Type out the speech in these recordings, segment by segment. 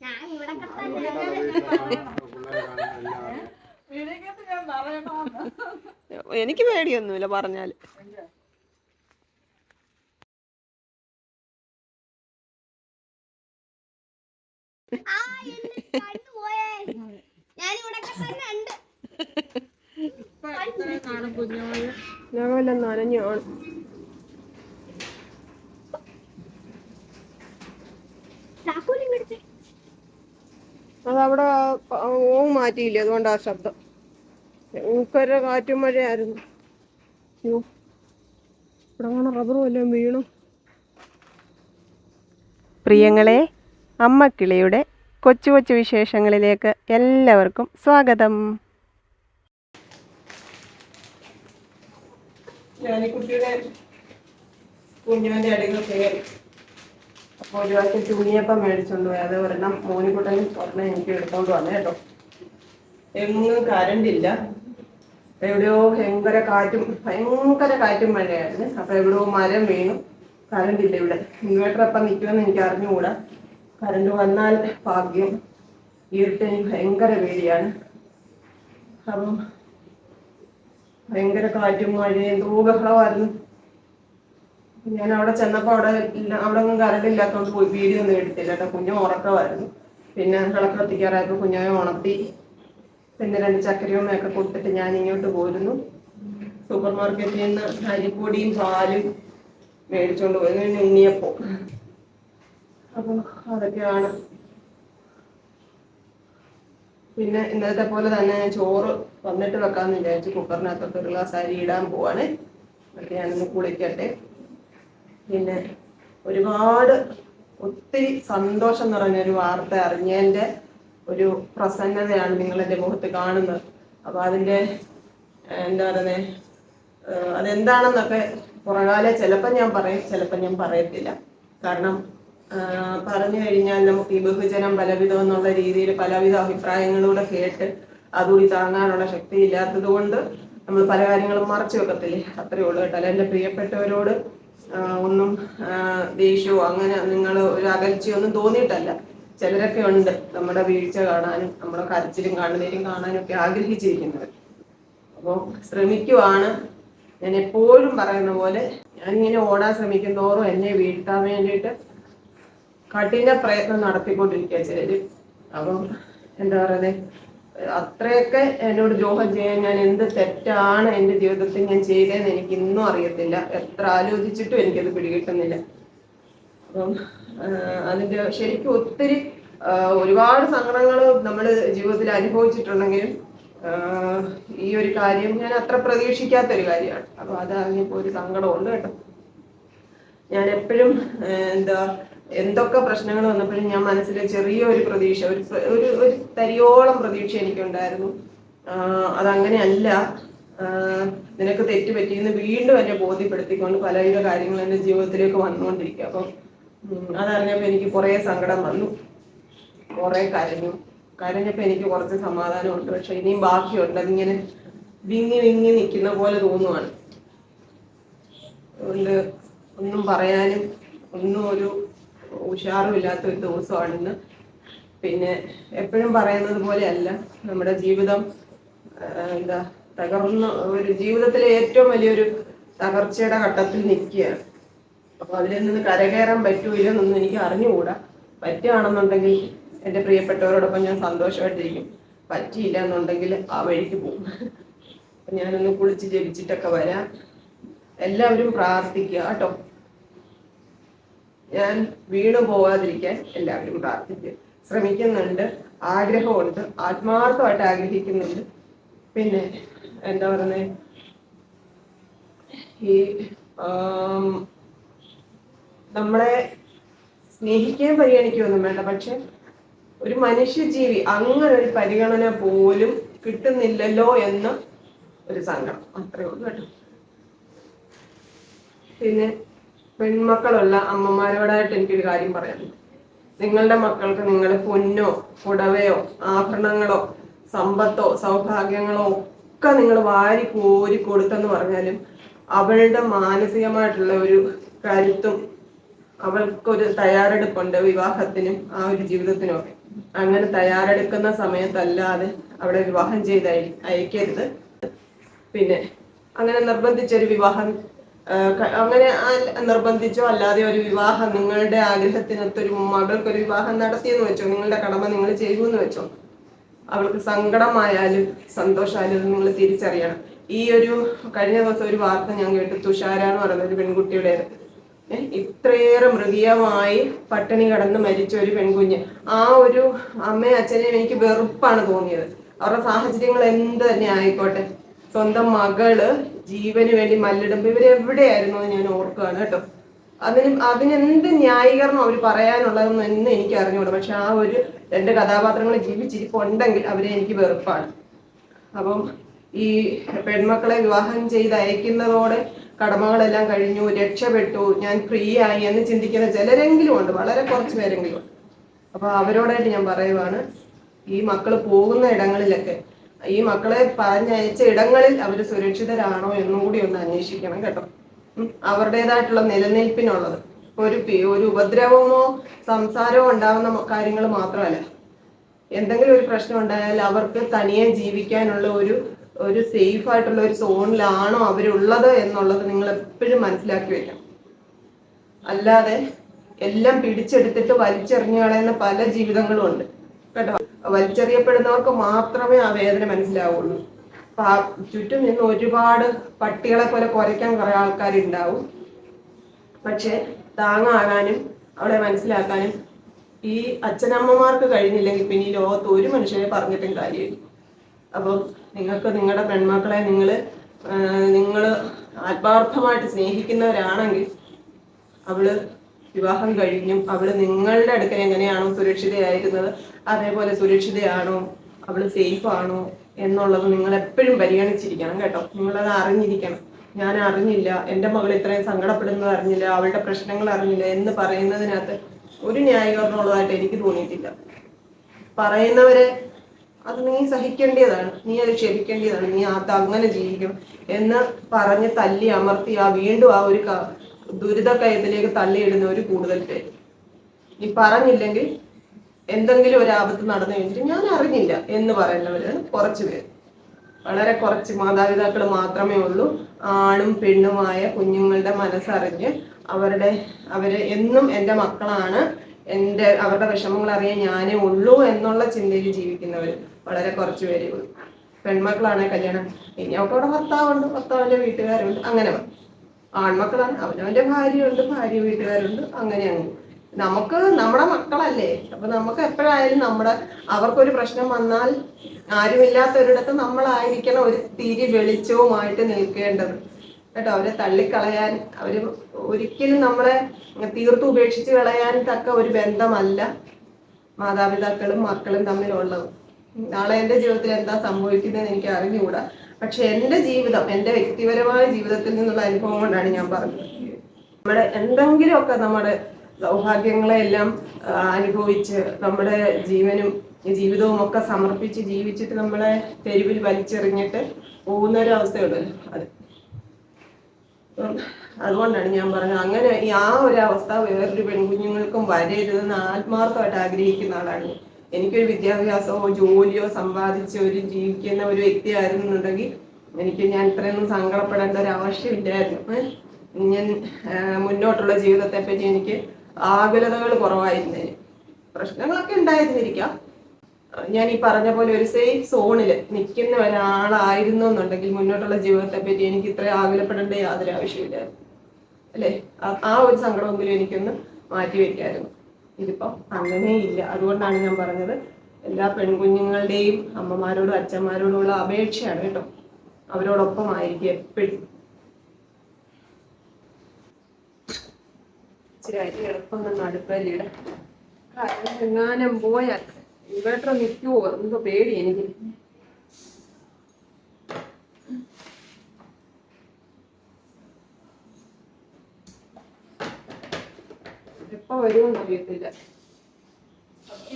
ഞാൻ ഇവിടെ എനിക്ക് പേടിയൊന്നുമില്ല പറഞ്ഞാൽ കണ്ടുപോയേ ഞാൻ വല്ല നനഞ്ഞാണ് അതവിടെ ഓ മാറ്റിയില്ല അതുകൊണ്ട് ആ ശബ്ദം. ഭയങ്കര കാറ്റും മഴയായിരുന്നു. അയ്യോ ഇവിടെ അങ്ങനെ റബ്ബർ വല്ലതും വീണു. പ്രിയങ്ങളെ അമ്മക്കിളിയുടെ കൊച്ചു കൊച്ചു വിശേഷങ്ങളിലേക്ക് എല്ലാവർക്കും സ്വാഗതം. കുട്ടിയുടെ കുഞ്ഞിന്റെ അടികൾ കയറി അപ്പോൾ ഒരു പ്രാവശ്യം ചുണിയപ്പം മേടിച്ചുകൊണ്ട് പോയി. അത് ഒരെണ്ണം മോനിക്കുട്ടനും ഒരെണ്ണം എനിക്ക് എടുത്തോണ്ട് വന്നേ കേട്ടോ. എങ്ങും കറണ്ട് ഇല്ല. എവിടെയോ ഭയങ്കര കാറ്റും ഭയങ്കര കാറ്റും മഴയായിരുന്നു. അപ്പൊ എവിടെയോ മരം വീണു. കറണ്ട് ഇല്ല ഇവിടെ. ഇൻവേർട്ടർ അപ്പം നിൽക്കുമെന്ന് എനിക്ക് അറിഞ്ഞുകൂടാ. കറണ്ട് വന്നാൽ ഭാഗ്യം. ഇരുട്ട് എനിക്ക് ഭയങ്കര പേടിയാണ്. അപ്പം ഭയങ്കര കാറ്റും മഴയും എന്തോ ബഹളമായിരുന്നു. ഞാൻ അവിടെ ചെന്നപ്പോൾ അവിടെ അവിടെ ഒന്നും കറണ്ട് ഇല്ലാത്തതുകൊണ്ട് പോയി വീഡിയോ ഒന്നും എടുത്തില്ല കേട്ടോ. കുഞ്ഞു ഉറക്കമായിരുന്നു. പിന്നെ വിളക്ക് കത്തിക്കാറായപ്പോൾ കുഞ്ഞായ ഉണർത്തി. പിന്നെ രണ്ട് ചക്കരയും ഒക്കെ കൊടുത്തിട്ട് ഞാൻ ഇങ്ങോട്ട് പോരുന്നു. സൂപ്പർ മാർക്കറ്റിൽ നിന്ന് അരിപ്പൊടിയും പാലും മേടിച്ചുകൊണ്ട് പോയി പിന്നെ ഉണ്ണിയപ്പം. അപ്പോൾ അതൊക്കെയാണ്. പിന്നെ ഇന്നത്തെ പോലെ തന്നെ ചോറ് വന്നിട്ട് വെക്കാന്ന് വിചാരിച്ചു. കുക്കറിനകത്തോട്ട് ഒരു ഗ്ലാസ് അരി ഇടാൻ പോവാണ്. എന്നിട്ട് ഞാനൊന്ന് കുളിക്കട്ടെ. പിന്നെ ഒരുപാട് ഒത്തിരി സന്തോഷം നിറഞ്ഞ ഒരു വാർത്ത അറിഞ്ഞതിന്റെ ഒരു പ്രസന്നതയാണ് നിങ്ങൾ എന്റെ മുഖത്ത് കാണുന്നത്. അപ്പോൾ അതിന്റെ എന്താ പറയുന്നത് അതെന്താണെന്നൊക്കെ പുറകാലെ ചിലപ്പോൾ ഞാൻ പറയും ചിലപ്പോൾ ഞാൻ പറയത്തില്ല. കാരണം പറഞ്ഞു കഴിഞ്ഞാൽ നമുക്ക് ഈ ബഹുജനം പലവിധം എന്നുള്ള രീതിയിൽ പലവിധ അഭിപ്രായങ്ങളൂടെ കേട്ട് അതുകൂടി താങ്ങാനുള്ള ശക്തി ഇല്ലാത്തത് കൊണ്ട് നമ്മൾ പല കാര്യങ്ങളും മറച്ചു വെക്കത്തില്ലേ? അത്രയേ ഉള്ളൂ കേട്ടോ. അല്ല എന്റെ പ്രിയപ്പെട്ടവരോട് ഒന്നും ദേഷ്യോ അങ്ങനെ നിങ്ങൾ ഒരു അകൽച്ചയൊന്നും തോന്നിയിട്ടല്ല. ചിലരൊക്കെ ഉണ്ട് നമ്മുടെ വീഴ്ച കാണാനും നമ്മുടെ കരച്ചിലും കാണുന്നതിലും കാണാനും ഒക്കെ ആഗ്രഹിച്ചിരിക്കുന്നത്. അപ്പോൾ ശ്രമിക്കുവാണ്. ഞാൻ എപ്പോഴും പറയുന്ന പോലെ ഇങ്ങനെ ഓടാൻ ശ്രമിക്കും തോറും എന്നെ വീഴ്ത്താൻ വേണ്ടിയിട്ട് കഠിന പ്രയത്നം നടത്തിക്കൊണ്ടിരിക്കുക ചിലര്. അപ്പം എന്താ പറയുന്നത് അത്രയൊക്കെ എന്നോട് ദ്രോഹം ചെയ്യാൻ ഞാൻ എന്ത് തെറ്റാണ് എന്റെ ജീവിതത്തിൽ ഞാൻ ചെയ്തതെന്ന് എനിക്ക് ഇന്നും അറിയത്തില്ല. എത്ര ആലോചിച്ചിട്ടും എനിക്കത് പിടികിട്ടുന്നില്ല. അപ്പം അതിന്റെ ശരിക്കും ഒത്തിരി ഒരുപാട് സങ്കടങ്ങൾ നമ്മൾ ജീവിതത്തിൽ അനുഭവിച്ചിട്ടുണ്ടെങ്കിലും ഈ ഒരു കാര്യം ഞാൻ അത്ര പ്രതീക്ഷിക്കാത്ത ഒരു കാര്യമാണ്. അപ്പൊ അത് അറിഞ്ഞപ്പോൾ ഒരു സങ്കടമുണ്ട് കേട്ടോ. ഞാൻ എപ്പോഴും എന്താ എന്തൊക്കെ പ്രശ്നങ്ങൾ വന്നപ്പോഴും ഞാൻ മനസ്സിൽ ചെറിയൊരു പ്രതീക്ഷ ഒരു ഒരു ഒരു തരിയോളം പ്രതീക്ഷ എനിക്കുണ്ടായിരുന്നു. അതങ്ങനെയല്ല. നിനക്ക് തെറ്റ് പറ്റിയെന്ന് വീണ്ടും എന്നെ ബോധ്യപ്പെടുത്തിക്കൊണ്ട് പലവിധ കാര്യങ്ങൾ എന്റെ ജീവിതത്തിലേക്ക് വന്നുകൊണ്ടിരിക്കുക. അപ്പം അതറിഞ്ഞപ്പോൾ എനിക്ക് കുറേ സങ്കടം വന്നു. കുറേ കരഞ്ഞു. കരഞ്ഞപ്പോൾ എനിക്ക് കുറച്ച് സമാധാനമുണ്ട്. പക്ഷെ ഇനിയും ബാക്കിയുണ്ട്. അതിങ്ങനെ വിങ്ങി വിങ്ങി നിൽക്കുന്ന പോലെ തോന്നുവാണ്. അതുകൊണ്ട് ഒന്നും പറയാനും ഒന്നും ഒരു ഉഷാറുമില്ലാത്ത ഒരു ദിവസമാണിന്ന്. പിന്നെ എപ്പോഴും പറയുന്നത് പോലെയല്ല നമ്മുടെ ജീവിതം എന്താ തകർന്ന ഒരു ജീവിതത്തിലെ ഏറ്റവും വലിയൊരു തകർച്ചയുടെ ഘട്ടത്തിൽ നിൽക്കുകയാണ്. അപ്പോൾ അതിൽ നിന്ന് കരകയറാൻ പറ്റൂല എന്നൊന്നും എനിക്ക് അറിഞ്ഞുകൂടാ. പറ്റുകയാണെന്നുണ്ടെങ്കിൽ എന്റെ പ്രിയപ്പെട്ടവരോടൊപ്പം ഞാൻ സന്തോഷമായിട്ടിരിക്കും. പറ്റിയില്ല എന്നുണ്ടെങ്കിൽ ആ വഴിക്ക് പോകും. ഞാനൊന്ന് കുളിച്ച് ജപിച്ചിട്ടൊക്കെ വരാം. എല്ലാവരും പ്രാർത്ഥിക്കുക കേട്ടോ. ഞാൻ വീണു പോവാതിരിക്കാൻ എല്ലാവരും പ്രാർത്ഥിക്കും. ശ്രമിക്കുന്നുണ്ട് ആഗ്രഹമുണ്ട് ആത്മാർത്ഥമായിട്ട് ആഗ്രഹിക്കുന്നുണ്ട്. പിന്നെ എന്താ പറയുന്നത് ഈ നമ്മളെ സ്നേഹിക്കാൻ പരിഗണിക്കുകയൊന്നും വേണ്ട. പക്ഷെ ഒരു മനുഷ്യജീവി അങ്ങനെ ഒരു പരിഗണന പോലും കിട്ടുന്നില്ലല്ലോ എന്ന് ഒരു സങ്കടം. അത്രയേ ഉള്ളൂ കേട്ടോ. പിന്നെ പെൺമക്കളുള്ള അമ്മമാരോടായിട്ട് എനിക്കൊരു കാര്യം പറയാനുണ്ട്. നിങ്ങളുടെ മക്കൾക്ക് നിങ്ങൾ പൊന്നോ പുടവയോ ആഭരണങ്ങളോ സമ്പത്തോ സൗഭാഗ്യങ്ങളോ ഒക്കെ നിങ്ങൾ വാരി കോരി കൊടുത്തെന്ന് പറഞ്ഞാലും അവളുടെ മാനസികമായിട്ടുള്ള ഒരു കരുത്തും അവൾക്കൊരു തയ്യാറെടുപ്പുണ്ട് വിവാഹത്തിനും ആ ഒരു ജീവിതത്തിനും ഒക്കെ അങ്ങനെ തയ്യാറെടുക്കുന്ന സമയത്തല്ലാതെ അവിടെ വിവാഹം ചെയ്ത് അയക്കരുത്. പിന്നെ അങ്ങനെ നിർബന്ധിച്ചൊരു വിവാഹം അങ്ങനെ നിർബന്ധിച്ചോ അല്ലാതെ ഒരു വിവാഹം നിങ്ങളുടെ ആഗ്രഹത്തിനൊത്തൊരു മകൾക്കൊരു വിവാഹം നടത്തിയെന്ന് വെച്ചോ നിങ്ങളുടെ കടമ നിങ്ങൾ ചെയ്തു എന്ന് വെച്ചോ അവൾക്ക് സങ്കടമായാലും സന്തോഷമായാലും നിങ്ങൾ തിരിച്ചറിയണം. ഈ ഒരു കഴിഞ്ഞ ദിവസം ഒരു വാർത്ത ഞാൻ കേട്ടു തുഷാര എന്ന് പറയുന്ന ഒരു പെൺകുട്ടിയുടെ ഇത്രയേറെ മൃഗീയമായി പട്ടിണി കടന്ന് മരിച്ച ഒരു പെൺകുഞ്ഞ്. ആ ഒരു അമ്മയും അച്ഛനെയും എനിക്ക് വെറുപ്പാണ് തോന്നിയത്. അവരുടെ സാഹചര്യങ്ങൾ എന്ത് തന്നെ ആയിക്കോട്ടെ. സ്വന്തം മകൾ ജീവന് വേണ്ടി മല്ലിടുമ്പോ. ഇവരെവിടെയായിരുന്നു എന്ന് ഞാൻ ഓർക്കുകയാണ് കേട്ടോ. അതിന് അതിനെന്ത് ന്യായീകരണം അവർ പറയാനുള്ളതെന്ന് എന്ന് എനിക്ക് അറിഞ്ഞുകൂടാ പക്ഷെ ആ ഒരു രണ്ട് കഥാപാത്രങ്ങൾ ജീവിച്ചിരിപ്പുണ്ടെങ്കിൽ അവരെ എനിക്ക് വെറുപ്പാണ്. അപ്പം ഈ പെൺമക്കളെ വിവാഹം ചെയ്ത് അയക്കുന്നതോടെ കടമകളെല്ലാം കഴിഞ്ഞു രക്ഷപ്പെട്ടു ഞാൻ ഫ്രീ ആയി എന്ന് ചിന്തിക്കുന്ന ചിലരെങ്കിലും ഉണ്ട്. വളരെ കുറച്ച് പേരെങ്കിലും ഉണ്ട്. അപ്പൊ അവരോടായിട്ട് ഞാൻ പറയുവാണ് ഈ മക്കൾ പോകുന്ന ഇടങ്ങളിലൊക്കെ ഈ മക്കളെ പറഞ്ഞയച്ച ഇടങ്ങളിൽ അവർ സുരക്ഷിതരാണോ എന്നും കൂടി ഒന്ന് അന്വേഷിക്കണം കേട്ടോ. അവരുടേതായിട്ടുള്ള നിലനിൽപ്പിനുള്ളത്. ഒരു ഒരു ഉപദ്രവമോ സംസാരമോ ഉണ്ടാവുന്ന കാര്യങ്ങൾ മാത്രമല്ല. എന്തെങ്കിലും ഒരു പ്രശ്നം ഉണ്ടായാൽ അവർക്ക് തനിയെ ജീവിക്കാനുള്ള ഒരു ഒരു സേഫ് ആയിട്ടുള്ള ഒരു സോണിലാണോ അവരുള്ളത് എന്നുള്ളത് നിങ്ങൾ എപ്പോഴും മനസ്സിലാക്കി വെക്കണം. അല്ലാതെ എല്ലാം പിടിച്ചെടുത്തിട്ട് വലിച്ചെറിഞ്ഞു കളയുന്ന പല ജീവിതങ്ങളും ഉണ്ട്. കേട്ടോ. വലിച്ചെറിയപ്പെടുന്നവർക്ക് മാത്രമേ ആ വേദന മനസ്സിലാവുള്ളൂ. ആ ചുറ്റും നിന്ന് ഒരുപാട് പട്ടികളെ പോലെ കുരയ്ക്കാൻ കുറെ ആൾക്കാരുണ്ടാവും. പക്ഷെ താങ്ങാകാനും അവളെ മനസ്സിലാക്കാനും ഈ അച്ഛനമ്മമാർക്ക് കഴിഞ്ഞില്ലെങ്കിൽ പിന്നെ ഈ ലോകത്ത് ഒരു മനുഷ്യനെ പറഞ്ഞിട്ടും കാര്യമില്ല. അപ്പം നിങ്ങൾക്ക് നിങ്ങളുടെ പെൺമക്കളെ നിങ്ങൾ നിങ്ങൾ ആത്മാർത്ഥമായിട്ട് സ്നേഹിക്കുന്നവരാണെങ്കിൽ അവൾ വിവാഹം കഴിഞ്ഞും അവൾ നിങ്ങളുടെ അടുക്കൽ എങ്ങനെയാണോ സുരക്ഷിതയായിരുന്നത് അതേപോലെ സുരക്ഷിതയാണോ അവൾ സേഫ് ആണോ എന്നുള്ളത് നിങ്ങൾ എപ്പോഴും പരിഗണിച്ചിരിക്കണം കേട്ടോ. നിങ്ങളത് അറിഞ്ഞിരിക്കണം. ഞാൻ അറിഞ്ഞില്ല എന്റെ മകൾ ഇത്രയും സങ്കടപ്പെടുന്നത് അറിഞ്ഞില്ല അവളുടെ പ്രശ്നങ്ങൾ അറിഞ്ഞില്ല എന്ന് പറയുന്നതിനകത്ത് ഒരു ന്യായീകരണമുള്ളതായിട്ട് എനിക്ക് തോന്നിയിട്ടില്ല. പറയുന്നവരെ അത് നീ സഹിക്കേണ്ടതാണ് നീ അത് ക്ഷമിക്കേണ്ടതാണ് നീ അത് അങ്ങനെ ജീവിക്കും എന്ന് പറഞ്ഞ് തല്ലി അമർത്തി ആ വീണ്ടും ആ ഒരു ക- ദുരിത കയത്തിലേക്ക് തള്ളിയിടുന്നവർ കൂടുതൽ പേര്. നീ പറഞ്ഞില്ലെങ്കിൽ എന്തെങ്കിലും ഒരു ആപത്ത് നടന്നു കഴിഞ്ഞിട്ട് ഞാൻ അറിഞ്ഞില്ല എന്ന് പറയുന്നവരാണ് കുറച്ച് പേര്. വളരെ കുറച്ച് മാതാപിതാക്കൾ മാത്രമേ ഉള്ളൂ. ആണും പെണ്ണുമായ കുഞ്ഞുങ്ങളുടെ മനസ്സറിഞ്ഞ് അവരുടെ അവർ എന്നും എന്റെ മക്കളാണ്. എന്റെ അവരുടെ വിഷമങ്ങൾ അറിയാൻ ഞാനേ ഉള്ളൂ എന്നുള്ള ചിന്തയിൽ ജീവിക്കുന്നവർ വളരെ കുറച്ച് പേരേ ഉള്ളൂ. പെൺമക്കളാണ് കല്യാണം ഇനി അവർക്ക് അവിടെ ഭർത്താവുണ്ട് ഭർത്താവിന്റെ വീട്ടുകാരുണ്ട് അങ്ങനെ. ആൺമക്കളാണ്. അവനവന്റെ ഭാര്യയുണ്ട് ഭാര്യ വീട്ടുകാരുണ്ട്. അങ്ങനെ അങ്ങ് നമുക്ക് നമ്മുടെ മക്കളല്ലേ. അപ്പൊ നമുക്ക് എപ്പോഴായാലും നമ്മുടെ അവർക്കൊരു പ്രശ്നം വന്നാൽ ആരുമില്ലാത്തൊരിടത്ത് നമ്മളായിരിക്കണം ഒരു തിരി വെളിച്ചവുമായിട്ട് നിൽക്കേണ്ടത്. കേട്ടോ അവരെ തള്ളിക്കളയാൻ അവർ ഒരിക്കലും നമ്മളെ തീർത്തു ഉപേക്ഷിച്ച് കളയാൻ തക്ക ഒരു ബന്ധമല്ല മാതാപിതാക്കളും മക്കളും തമ്മിലുള്ളത്. നാളെ എന്റെ ജീവിതത്തിൽ എന്താ സംഭവിക്കുന്നതെന്ന് എനിക്ക് അറിഞ്ഞുകൂടാ. പക്ഷെ എന്റെ ജീവിതം എന്റെ വ്യക്തിപരമായ ജീവിതത്തിൽ നിന്നുള്ള അനുഭവം കൊണ്ടാണ് ഞാൻ പറഞ്ഞത്. നമ്മുടെ എന്തെങ്കിലുമൊക്കെ നമ്മുടെ സൗഭാഗ്യങ്ങളെല്ലാം അനുഭവിച്ച് നമ്മുടെ ജീവനും ജീവിതവും ഒക്കെ സമർപ്പിച്ച് ജീവിച്ചിട്ട് നമ്മളെ തെരുവിൽ വലിച്ചെറിഞ്ഞിട്ട് പോകുന്ന ഒരു അവസ്ഥയുണ്ടല്ലോ അത് അതുകൊണ്ടാണ് ഞാൻ പറഞ്ഞത്. അങ്ങനെ ആ ഒരു അവസ്ഥ വേറൊരു പെൺകുഞ്ഞുങ്ങൾക്കും വരരുതെന്ന് ആത്മാർത്ഥമായിട്ട് ആഗ്രഹിക്കുന്ന ആളാണ്. എനിക്കൊരു വിദ്യാഭ്യാസമോ ജോലിയോ സമ്പാദിച്ച് ഒരു ജീവിക്കുന്ന ഒരു വ്യക്തി ആയിരുന്നുണ്ടെങ്കിൽ എനിക്ക് ഞാൻ ഇത്രയൊന്നും സങ്കടപ്പെടേണ്ട ഒരു ആവശ്യമില്ലായിരുന്നു. ഞാൻ മുന്നോട്ടുള്ള ജീവിതത്തെ പറ്റി എനിക്ക് ആകുലതകൾ കുറവായിരുന്നേന് പ്രശ്നങ്ങളൊക്കെ ഉണ്ടായിരുന്നിരിക്കാം. ഞാൻ ഈ പറഞ്ഞ പോലെ ഒരു സേഫ് സോണിൽ നിൽക്കുന്ന ഒരാളായിരുന്നു എന്നുണ്ടെങ്കിൽ മുന്നോട്ടുള്ള ജീവിതത്തെ പറ്റി എനിക്ക് ഇത്ര ആകുലപ്പെടേണ്ട യാതൊരു ആവശ്യമില്ലായിരുന്നു. അല്ലേ? ആ- ഒരു സങ്കടമെങ്കിലും എനിക്കൊന്ന് മാറ്റി വെക്കായിരുന്നു ഇതിപ്പം അങ്ങനെയില്ല. അതുകൊണ്ടാണ് ഞാൻ പറഞ്ഞത് എല്ലാ പെൺകുഞ്ഞുങ്ങളുടെയും അമ്മമാരോടും അച്ഛന്മാരോടുമുള്ള അപേക്ഷയാണ് കേട്ടോ. അവരോടൊപ്പം ആയിരിക്കും എപ്പോഴും. ഇച്ചിരി അരി എളുപ്പം കാരണം എങ്ങാനും പോയാൽ ഇൻവേർട്ടർ നിൽക്കുമോ എന്തോ പേടി എനിക്ക്. വരുമെന്ന് അറിയത്തില്ല.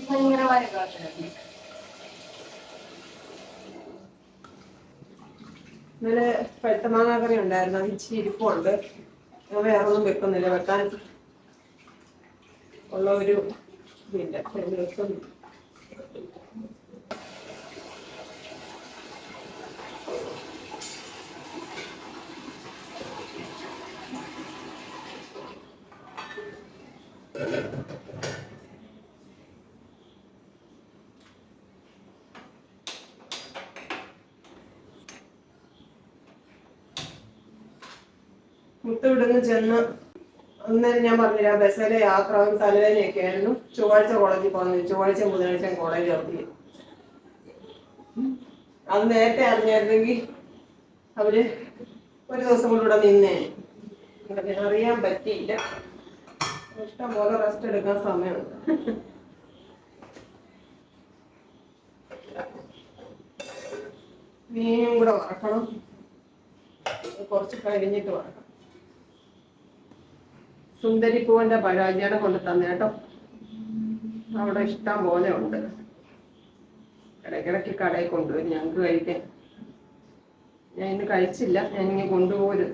ഭയങ്കരമായ പ്രാർത്ഥന ഇന്നലെ പെട്ടമാങ്ങ കറി ഉണ്ടായിരുന്നു ഇച്ചി ഇരിപ്പുണ്ട്. വേറെ ഒന്നും വെക്കുന്നില്ല. വെക്കാൻ ഉള്ള ഒരു ഇതില്ല. ദിവസം മുത്തവിടുന്ന് ചെന്ന് അന്നേരം ഞാൻ പറഞ്ഞില്ല ബസ്സിലെ യാത്ര തലവേദനയൊക്കെ ആയിരുന്നു ചൊവ്വാഴ്ച കോളേജിൽ പോകുന്നത് ചൊവ്വാഴ്ച ബുധനാഴ്ച കോളേജ് അവധി അത് നേരത്തെ അറിഞ്ഞായിരുന്നെങ്കിൽ അവർ ഒരു ദിവസം കൂടെ ഇവിടെ നിന്നേ. അറിയാൻ പറ്റിയില്ല. ഇഷ്ടം പോലെ റെസ്റ്റ് എടുക്കാൻ സമയമുണ്ട്. മീനും കൂടെ വറക്കണം. കുറച്ച് കഴിഞ്ഞിട്ട് വറക്കണം. സുന്ദരിപ്പൂവിന്റെ പരാജയം കൊണ്ട് തന്നെ കേട്ടോ. അവിടെ ഇഷ്ടം പോലെ ഉണ്ട്. ഇടയ്ക്കിടയ്ക്ക് കടയിൽ കൊണ്ടുവരും ഞങ്ങൾക്ക് കഴിക്കാൻ. ഞാൻ ഇന്ന് കഴിച്ചില്ല. ഞാൻ ഇങ്ങനെ കൊണ്ടുപോരും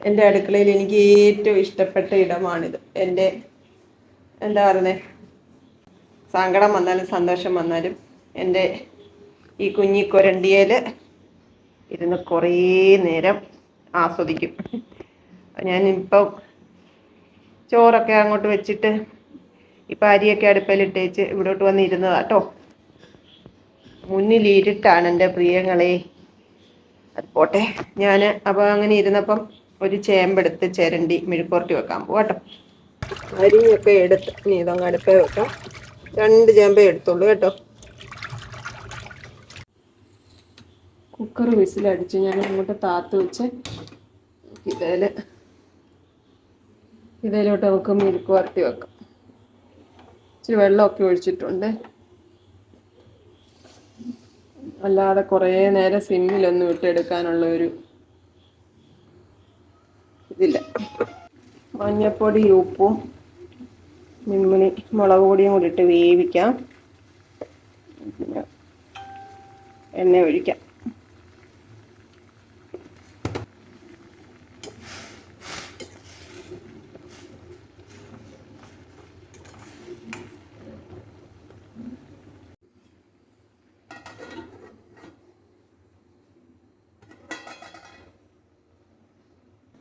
എന്റെ അടുക്കളയിൽ എനിക്ക് ഏറ്റവും ഇഷ്ടപ്പെട്ട ഇടമാണിത്. എന്റെ എന്താ പറയുന്നത് സങ്കടം വന്നാലും സന്തോഷം വന്നാലും എന്റെ ഈ കുഞ്ഞി കുഞ്ഞിക്കൊരണ്ടിയേൽ ഇരുന്ന് കുറേ നേരം ആസ്വദിക്കും. ഞാനിപ്പം ചോറൊക്കെ അങ്ങോട്ട് വെച്ചിട്ട് ഇപ്പം അരിയൊക്കെ അടുപ്പിലിട്ടേച്ച് ഇവിടോട്ട് വന്ന് ഇരുന്നതാ കേട്ടോ. മുന്നിൽ ഇരുട്ടാണ് എന്റെ പ്രിയങ്ങളെ. അത് പോട്ടെ. ഞാൻ അപ്പോൾ അങ്ങനെ ഇരുന്നപ്പം ഒരു ചേമ്പെടുത്ത് ചിരണ്ടി മെഴുക്കുരട്ടി വെക്കാൻ പോകും കേട്ടോ. അരിയൊക്കെ എടുത്ത് ഇനി ഇതങ്ങ് അടുപ്പേ വെക്കാം. രണ്ട് ചേമ്പേ എടുത്തുള്ളൂ കേട്ടോ. കുക്കർ വിസിലടിച്ച് ഞാൻ അങ്ങോട്ട് താത്ത് വെച്ച് ഇതേൽ ഇതേലോട്ട് നമുക്ക് മെഴുക്ക് വരട്ടി വെക്കാം. ഇച്ചിരി വെള്ളമൊക്കെ ഒഴിച്ചിട്ടുണ്ട്. അല്ലാതെ കുറേ നേരം സിമ്മിലൊന്നും ഇട്ടെടുക്കാനുള്ള ഒരു ഇതില്ല മഞ്ഞപ്പൊടി ഉപ്പും മിമ്മിണി മുളക് പൊടിയും കൂടി ഇട്ട് വേവിക്കാം. പിന്നെ എണ്ണ ഒഴിക്കാം.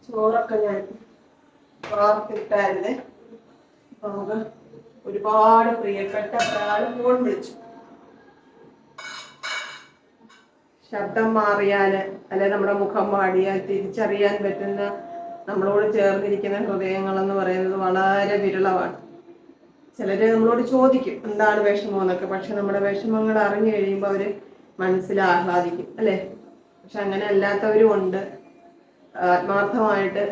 ചോറൊക്കെ ഞാൻ വാർത്തിട്ടായിരുന്നേ അപ്പൊ നമുക്ക് ഒരുപാട് പ്രിയപ്പെട്ട ഒരാൾ ഫോൺ വിളിച്ചു. ശബ്ദം മാറിയാൽ അല്ലെ നമ്മുടെ മുഖം മാടിയാൽ തിരിച്ചറിയാൻ പറ്റുന്ന നമ്മളോട് ചേർന്നിരിക്കുന്ന ഹൃദയങ്ങൾ എന്ന് പറയുന്നത് വളരെ വിരളമാണ്. ചിലര് നമ്മളോട് ചോദിക്കും എന്താണ് വിഷമം? എന്നൊക്കെ. പക്ഷെ നമ്മുടെ വിഷമങ്ങൾ അറിഞ്ഞു കഴിയുമ്പോൾ അവർ മനസ്സിൽ ആഹ്ലാദിക്കും അല്ലെ? പക്ഷെ അങ്ങനെ അല്ലാത്തവരും ഉണ്ട്. ആത്മാർത്ഥമായിട്ട്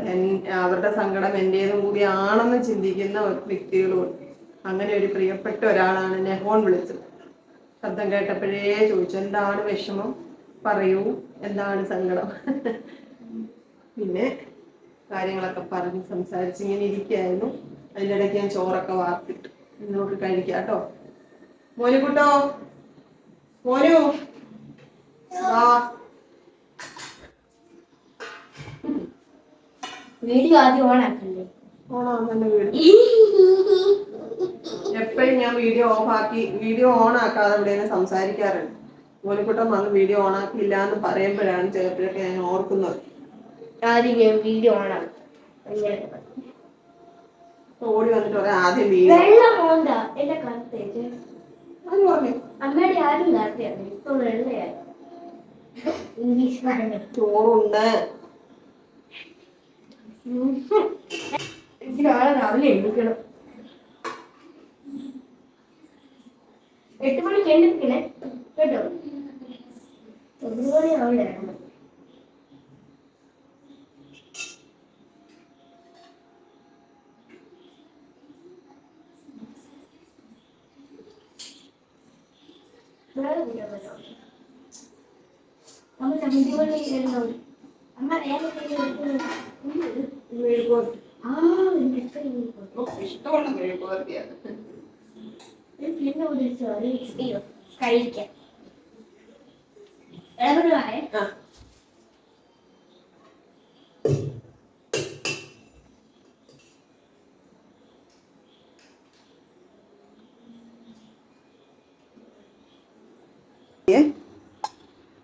അവരുടെ സങ്കടം എന്റേതും കൂടി ആണെന്ന് ചിന്തിക്കുന്ന വ്യക്തികളും അങ്ങനെ ഒരു പ്രിയപ്പെട്ട ഒരാളാണ് നെഹോൺ വിളിച്ചത്. ശബ്ദം കേട്ടപ്പോഴേ ചോദിച്ചു എന്താണ് വിഷമം? പറയൂ എന്താണ് സങ്കടം? പിന്നെ കാര്യങ്ങളൊക്കെ പറഞ്ഞ് സംസാരിച്ച് ഇങ്ങനെ ഇരിക്കുകയായിരുന്നു. അതിനിടയ്ക്ക് ഞാൻ ചോറൊക്കെ വാർത്തിട്ട്. നമുക്ക് കഴിക്കാം കേട്ടോ. മോനുകുട്ടോ? മോനു? ആ വീഡിയോ ആദ്യം ഓൺ ആക്കണ്ടേ? എപ്പോഴും ഞാൻ വീഡിയോ ഓഫ് ആക്കി വീഡിയോ ഓൺ ആക്കാതെ ഇവിടെ സംസാരിക്കാറുണ്ട്. മോനിക്കുട്ടം വന്ന് വീഡിയോ ഓൺ ആക്കിയില്ല എന്ന് പറയുമ്പോഴാണ് ചിലപ്പോഴൊക്കെ ഞാൻ ഓർക്കുന്നത്. ആദ്യം വീഡിയോ ഓൺ ആക്കും. ഓടി വന്നിട്ട് പറയാം ആദ്യം വീഡിയോ വെള്ളം ഓണ്ട എന്റെ കറുത്തേക്ക് അത് പറഞ്ഞു? അമ്മയുടെ ആരും കറുത്തയാണ് ഇപ്പൊ വെള്ളയായി. ഇംഗ്ലീഷ് പറഞ്ഞു ചോറുണ്ട്. എനിക്ക് നാളെ രാവിലെ എഴുതിക്കണം എട്ട് മണിക്ക് എഴുതിക്കണേ കേട്ടോ? ഒമ്പത് മണി ആവില്ല നമ്മൾ ചമ്മന്തി പോലെ ഇരുന്നോളൂ. അമ്മ വേറെ. ആ ഇഷ്ടമുള്ള പിന്നെ ഒരു കഴിക്കാം.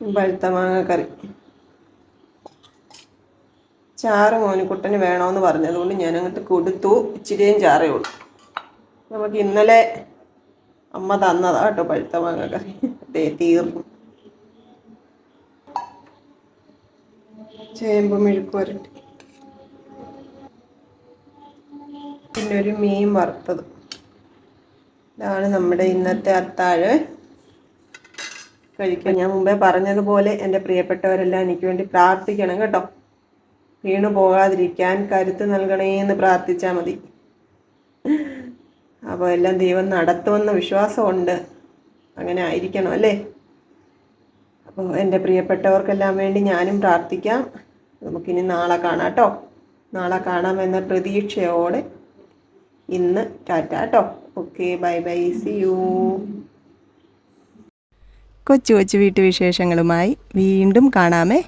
പഴുത്ത മാങ്ങ കറി. ചാറ് മോനിക്കുട്ടന് വേണമെന്ന് പറഞ്ഞതുകൊണ്ട് ഞാൻ അങ്ങോട്ട് കൊടുത്തു. ഇച്ചിരിയും ചാറേ ഉള്ളൂ. നമുക്ക് ഇന്നലെ അമ്മ തന്നതാ കേട്ടോ പഴുത്ത മാങ്ങ കറി ദേ തീർന്നു. ചേമ്പ് മെഴുക്ക് വരട്ടി. പിന്നെ ഒരു മീൻ വറുത്തത്. ഇതാണ് നമ്മുടെ ഇന്നത്തെ അത്താഴ്. കഴിക്കാൻ ഞാൻ മുമ്പേ പറഞ്ഞതുപോലെ എന്റെ പ്രിയപ്പെട്ടവരെല്ലാം എനിക്ക് വേണ്ടി പ്രാർത്ഥിക്കണം കേട്ടോ. വീണു പോകാതിരിക്കാൻ കരുത്ത് നൽകണേ എന്ന് പ്രാർത്ഥിച്ചാൽ മതി. അപ്പോൾ എല്ലാം ദൈവം നടത്തുമെന്ന വിശ്വാസമുണ്ട്. അങ്ങനെ ആയിരിക്കണം അല്ലേ? അപ്പോൾ എന്റെ പ്രിയപ്പെട്ടവർക്കെല്ലാം വേണ്ടി ഞാനും പ്രാർത്ഥിക്കാം. നമുക്കിനി നാളെ കാണാം കേട്ടോ. നാളെ കാണാമെന്ന പ്രതീക്ഷയോടെ ഇന്ന് ടാറ്റ കേട്ടോ. Okay bye bye see you. കൊച്ചു കൊച്ചു വീട്ടുവിശേഷങ്ങളുമായി വീണ്ടും കാണാമേ.